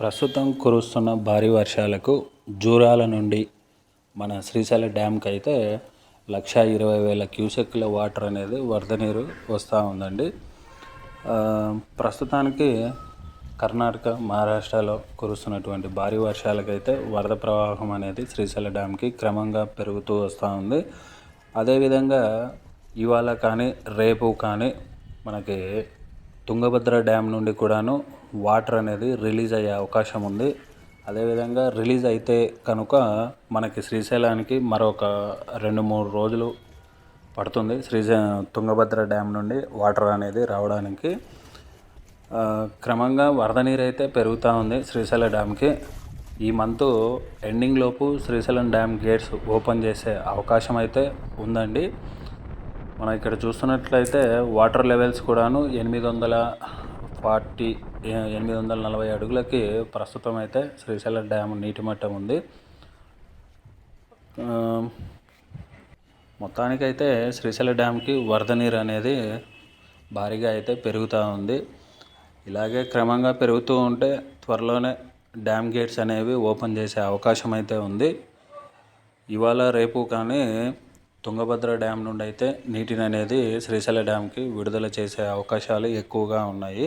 ప్రస్తుతం కురుస్తున్న భారీ వర్షాలకు జూరాల నుండి మన శ్రీశైల డ్యామ్కి అయితే లక్ష ఇరవై వేల క్యూసెక్ల వాటర్ అనేది వరద నీరు వస్తూ ఉందండి. ప్రస్తుతానికి కర్ణాటక మహారాష్ట్రలో కురుస్తున్నటువంటి భారీ వర్షాలకైతే వరద ప్రవాహం అనేది శ్రీశైల డ్యామ్కి క్రమంగా పెరుగుతూ వస్తూ ఉంది. అదేవిధంగా ఇవాళ కానీ రేపు కానీ మనకి తుంగభద్ర డ్యామ్ నుండి కూడాను వాటర్ అనేది రిలీజ్ అయ్యే అవకాశం ఉంది. అదేవిధంగా రిలీజ్ అయితే కనుక మనకి శ్రీశైలానికి మరొక రెండు మూడు రోజులు పడుతుంది శ్రీశై తుంగభద్ర డ్యామ్ నుండి వాటర్ అనేది రావడానికి. క్రమంగా వరద నీరు అయితే పెరుగుతూ ఉంది శ్రీశైల డ్యామ్కి. ఈ మంత్ ఎండింగ్ లోపు శ్రీశైలం డ్యామ్ గేట్స్ ఓపెన్ చేసే అవకాశం అయితే ఉందండి. మనం ఇక్కడ చూస్తున్నట్లయితే వాటర్ లెవెల్స్ కూడాను ఎనిమిది వందల ఫార్టీ ఎనిమిది వందల నలభై అడుగులకి ప్రస్తుతం అయితే శ్రీశైలం డ్యామ్ నీటి మట్టం ఉంది. మొత్తానికైతే శ్రీశైల డ్యామ్కి వరద నీరు అనేది భారీగా అయితే పెరుగుతూ ఉంది. ఇలాగే క్రమంగా పెరుగుతూ ఉంటే త్వరలోనే డ్యామ్ గేట్స్ అనేవి ఓపెన్ చేసే అవకాశం అయితే ఉంది. ఇవాళ రేపు కానీ తుంగభద్ర డ్యామ్ నుండి అయితే నీటిని అనేది శ్రీశైల డ్యామ్కి విడుదల చేసే అవకాశాలు ఎక్కువగా ఉన్నాయి.